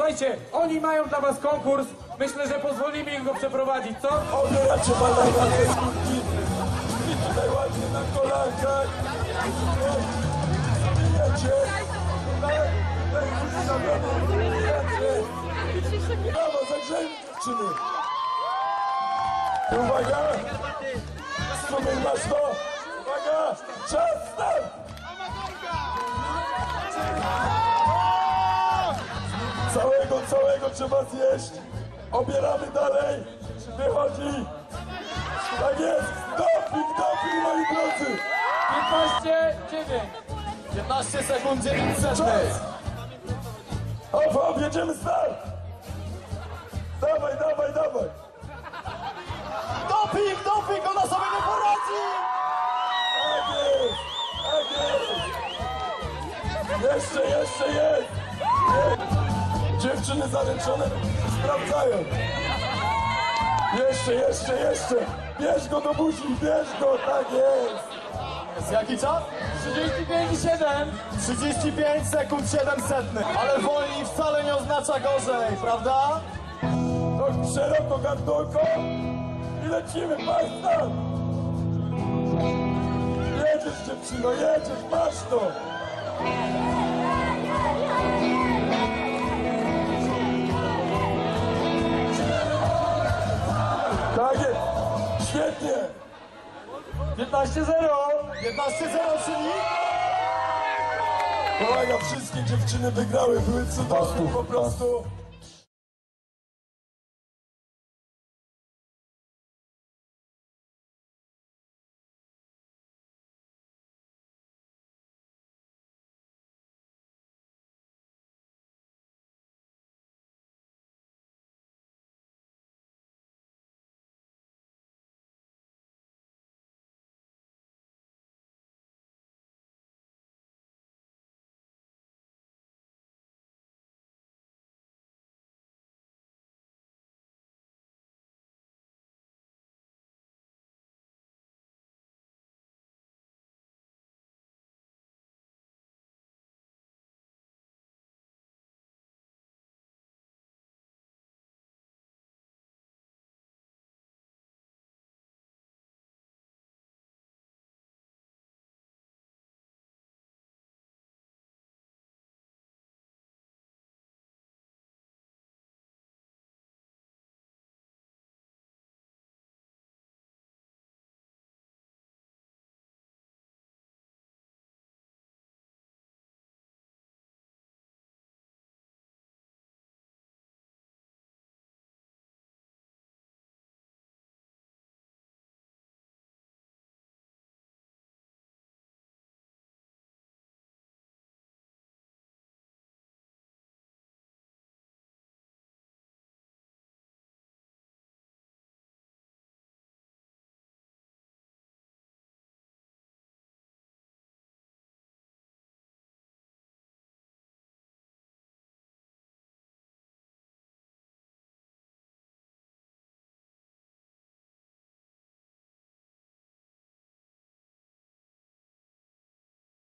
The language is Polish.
Słuchajcie, oni mają dla was konkurs. Myślę, że pozwolimy im go przeprowadzić, co? Obieracie banana ze skórki i tutaj ładnie na kolankach. Wiecie? Brawo, Uwaga! To! Uwaga! Czas start! Całego, trzeba zjeść. Obieramy dalej. Wychodzi. Tak jest. Doping, doping, moi drodzy. 15, 9. 15 sekund 900. Czas. Hop, hop, jedziemy start. Dawaj, dawaj, dawaj. Doping, doping, ona sobie nie poradzi! Tak jest. Tak jest. Jeszcze, jeszcze jest. jest. Dziewczyny zaręczone sprawdzają. Jeszcze, jeszcze, jeszcze. Bierz go do buzi, bierz go, tak jest. Jaki czas? 35 i 7. 35 sekund 700. Ale wolniej wcale nie oznacza gorzej, prawda? Tak szeroko gardłoko i lecimy, basta! Jedziesz dziewczyno, jedziesz, masz to! Świetnie! 15, 0. 15-0, czyli Pomaga, wszystkie dziewczyny wygrały, były cudowne po prostu.